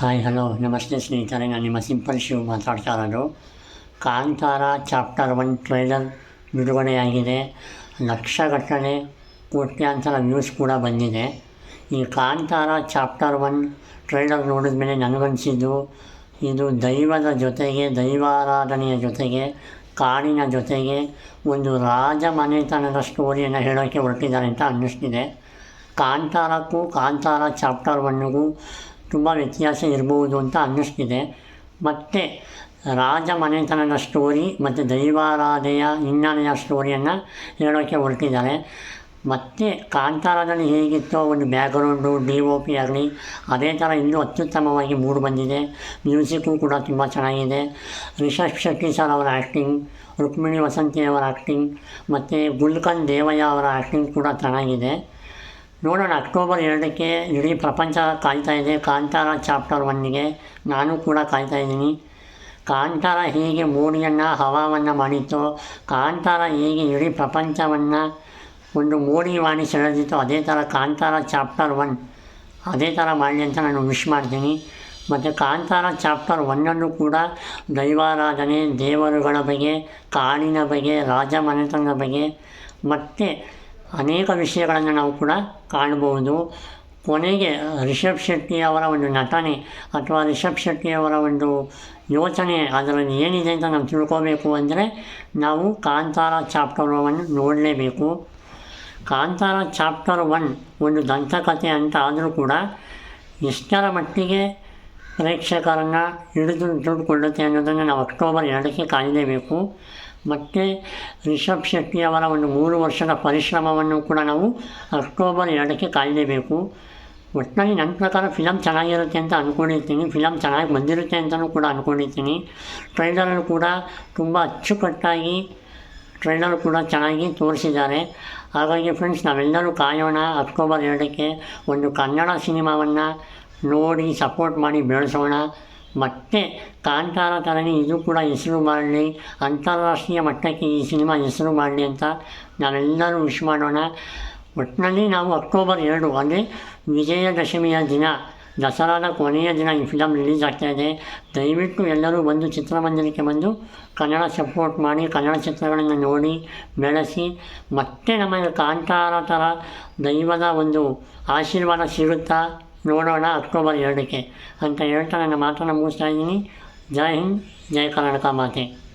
Hi hello ನಮಸ್ತೆ ಸ್ನೇಹಿತರೆ. ನಾನು ನಿಮ್ಮ ಸಿಂಪಲ್ ಶಿವ್ ಮಾತಾಡ್ತಾ ಇರೋದು ಕಾಂತಾರ ಚಾಪ್ಟರ್ ಒನ್ ಟ್ರೈಲರ್ ಬಿಡುಗಡೆಯಾಗಿದೆ. ಲಕ್ಷಗಟ್ಟಲೆ ಕೋಟ್ಯಾಂತರ ವ್ಯೂಸ್ ಕೂಡ ಬಂದಿದೆ. ಈ ಕಾಂತಾರ ಚಾಪ್ಟರ್ ಒನ್ ಟ್ರೈಲರ್ ನೋಡಿದ ಮೇಲೆ ನನಗನ್ಸಿದ್ದು, ಇದು ದೈವದ ಜೊತೆಗೆ, ದೈವಾರಾಧನೆಯ ಜೊತೆಗೆ, ಕಾಡಿನ ಜೊತೆಗೆ ಒಂದು ರಾಜ ಮನೆತನದ ಸ್ಟೋರಿಯನ್ನು ಹೇಳೋಕ್ಕೆ ಹೊರಟಿದ್ದಾರೆ ಅಂತ ಅನ್ನಿಸ್ತಿದೆ. ಕಾಂತಾರಕ್ಕೂ, ಕಾಂತಾರ ಚಾಪ್ಟರ್ ಒನ್ನಿಗೂ ತುಂಬ ವ್ಯತ್ಯಾಸ ಇರಬಹುದು ಅಂತ ಅನ್ನಿಸ್ತಿದೆ. ಮತ್ತು ರಾಜ ಮನೆತನದ ಸ್ಟೋರಿ ಮತ್ತು ದೈವಾರಾಧೆಯ ಹಿನ್ನೆಲೆಯ ಸ್ಟೋರಿಯನ್ನು ಹೇಳೋಕ್ಕೆ ಹೊರಟಿದ್ದಾರೆ. ಮತ್ತು ಕಾಂತಾರದಲ್ಲಿ ಹೇಗಿತ್ತೋ ಒಂದು ಬ್ಯಾಕ್ಗ್ರೌಂಡು ಡಿ ಒ ಪಿ ಆಗಲಿ, ಅದೇ ಥರ ಇನ್ನೂ ಅತ್ಯುತ್ತಮವಾಗಿ ಮೂಡಿ ಬಂದಿದೆ. ಮ್ಯೂಸಿಕ್ಕು ಕೂಡ ತುಂಬ ಚೆನ್ನಾಗಿದೆ. ರಿಷಬ್ ಶೆಟ್ಟಿ ಸರ್ ಅವರ ಆ್ಯಕ್ಟಿಂಗ್ ರುಕ್ಮಿಣಿ ವಸಂತಿ ಅವರ ಆ್ಯಕ್ಟಿಂಗ್ ಮತ್ತು ಗುಲ್ಕನ್ ದೇವಯ್ಯ ಅವರ ಆ್ಯಕ್ಟಿಂಗ್ ಕೂಡ ಚೆನ್ನಾಗಿದೆ. ನೋಡೋಣ, ಅಕ್ಟೋಬರ್ ಎರಡಕ್ಕೆ ಇಡೀ ಪ್ರಪಂಚ ಕಾಯ್ತಾ ಇದೆ. ಕಾಂತಾರ ಚಾಪ್ಟರ್ ಒನ್ನಿಗೆ ನಾನು ಕೂಡ ಕಾಯ್ತಾ ಇದ್ದೀನಿ. ಕಾಂತಾರ ಹೇಗೆ ಮೋಡಿಯನ್ನು, ಹವಾವನ್ನು ಮಾಡಿತ್ತು, ಕಾಂತಾರ ಹೇಗೆ ಇಡೀ ಪ್ರಪಂಚವನ್ನು ಒಂದು ಮೋಡಿ ವಾಣಿ ಸೆಳೆದಿತ್ತು, ಅದೇ ಥರ ಕಾಂತಾರ ಚಾಪ್ಟರ್ ಒನ್, ಅದೇ ಥರ ಮಾಡಲಿ ಅಂತ ನಾನು ವಿಶ್ ಮಾಡ್ತೀನಿ. ಮತ್ತು ಕಾಂತಾರ ಚಾಪ್ಟರ್ ಒನ್ನನ್ನು ಕೂಡ ದೈವಾರಾಧನೆ, ದೇವರುಗಳ ಬಗ್ಗೆ ಕಾಡಿನ ಬಗ್ಗೆ ರಾಜ ಮನೆತನದ ಬಗ್ಗೆ ಮತ್ತು ಅನೇಕ ವಿಷಯಗಳನ್ನು ನಾವು ಕೂಡ ಕಾಣಬಹುದು. ಕೊನೆಗೆ ರಿಷಬ್ ಶೆಟ್ಟಿಯವರ ಒಂದು ನಟನೆ ಅಥವಾ ರಿಷಬ್ ಶೆಟ್ಟಿಯವರ ಒಂದು ಯೋಚನೆ ಅದರಲ್ಲಿ ಏನಿದೆ ಅಂತ ನಾವು ತಿಳ್ಕೋಬೇಕು ಅಂದರೆ ನಾವು ಕಾಂತಾರ ಚಾಪ್ಟರ್ ಒನ್ ನೋಡಲೇಬೇಕು. ಕಾಂತಾರ ಚಾಪ್ಟರ್ ಒನ್ ಒಂದು ದಂತಕಥೆ ಅಂತ ಆದರೂ ಕೂಡ ಎಷ್ಟರ ಮಟ್ಟಿಗೆ ಪ್ರೇಕ್ಷಕರನ್ನು ಹಿಡಿದು ದುಡ್ಡುಕೊಳ್ಳುತ್ತೆ ಅನ್ನೋದನ್ನು ನಾವು ಅಕ್ಟೋಬರ್ ಎರಡಕ್ಕೆ ಕಾಯಲೇಬೇಕು. ಮತ್ತು ರಿಷಬ್ ಶೆಟ್ಟಿ ಅವರ ಒಂದು ಮೂರು ವರ್ಷದ ಪರಿಶ್ರಮವನ್ನು ಕೂಡ ನಾವು ಅಕ್ಟೋಬರ್ ಎರಡಕ್ಕೆ ಕಾಯಲೇಬೇಕು. ಒಟ್ಟಿನಲ್ಲಿ ನನ್ನ ಪ್ರಕಾರ ಫಿಲಮ್ ಚೆನ್ನಾಗಿರುತ್ತೆ ಅಂತ ಅಂದ್ಕೊಂಡಿರ್ತೀನಿ ಫಿಲಮ್ ಚೆನ್ನಾಗಿ ಬಂದಿರುತ್ತೆ ಅಂತಲೂ ಕೂಡ ಅಂದ್ಕೊಂಡಿರ್ತೀನಿ ಟ್ರೈಲರಲ್ಲೂ ಕೂಡ ತುಂಬ ಅಚ್ಚುಕಟ್ಟಾಗಿ ಟ್ರೈಲರ್ ಕೂಡ ಚೆನ್ನಾಗಿ ತೋರಿಸಿದ್ದಾರೆ. ಹಾಗಾಗಿ ಫ್ರೆಂಡ್ಸ್ ನಾವೆಲ್ಲರೂ ಕಾಯೋಣ. ಅಕ್ಟೋಬರ್ ಎರಡಕ್ಕೆ ಒಂದು ಕನ್ನಡ ಸಿನಿಮಾವನ್ನು ನೋಡಿ ಸಪೋರ್ಟ್ ಮಾಡಿ, ಬೆಳೆಸೋಣ. ಮತ್ತು ಕಾಂತಾರ ಥರನೇ ಇದು ಕೂಡ ಹೆಸರು ಮಾಡಲಿ ಅಂತಾರಾಷ್ಟ್ರೀಯ ಮಟ್ಟಕ್ಕೆ ಈ ಸಿನಿಮಾ ಹೆಸರು ಮಾಡಲಿ ಅಂತ ನಾವೆಲ್ಲರೂ ವಿಶ್ ಮಾಡೋಣ. ಒಟ್ಟಿನಲ್ಲಿ ನಾವು ಅಕ್ಟೋಬರ್ ಎರಡು, ಅಂದರೆ ವಿಜಯದಶಮಿಯ ದಿನ, ದಸರಾದ ಕೊನೆಯ ದಿನ ಈ ಫಿಲಮ್ ರಿಲೀಸ್ ಆಗ್ತಾಯಿದೆ ದಯವಿಟ್ಟು ಎಲ್ಲರೂ ಬಂದು ಚಿತ್ರಮಂದಿರಕ್ಕೆ ಬಂದು ಕನ್ನಡ ಸಪೋರ್ಟ್ ಮಾಡಿ, ಕನ್ನಡ ಚಿತ್ರಗಳನ್ನು ನೋಡಿ, ಬೆಳೆಸಿ. ಮತ್ತೆ ನಮಗೆ ಕಾಂತಾರ ಥರ ದೈವದ ಒಂದು ಆಶೀರ್ವಾದ ಸಿಗುತ್ತಾ? ನೋಡೋಣ ಅಕ್ಟೋಬರ್ ಎರಡಕ್ಕೆ ಅಂತ ಹೇಳ್ತಾ ನನ್ನ ಮಾತನ್ನು ಮುಗಿಸ್ತಾ ಇದ್ದೀನಿ. ಜೈ ಹಿಂದ್ ಜೈ ಕರ್ನಾಟಕ ಮಾತೆ.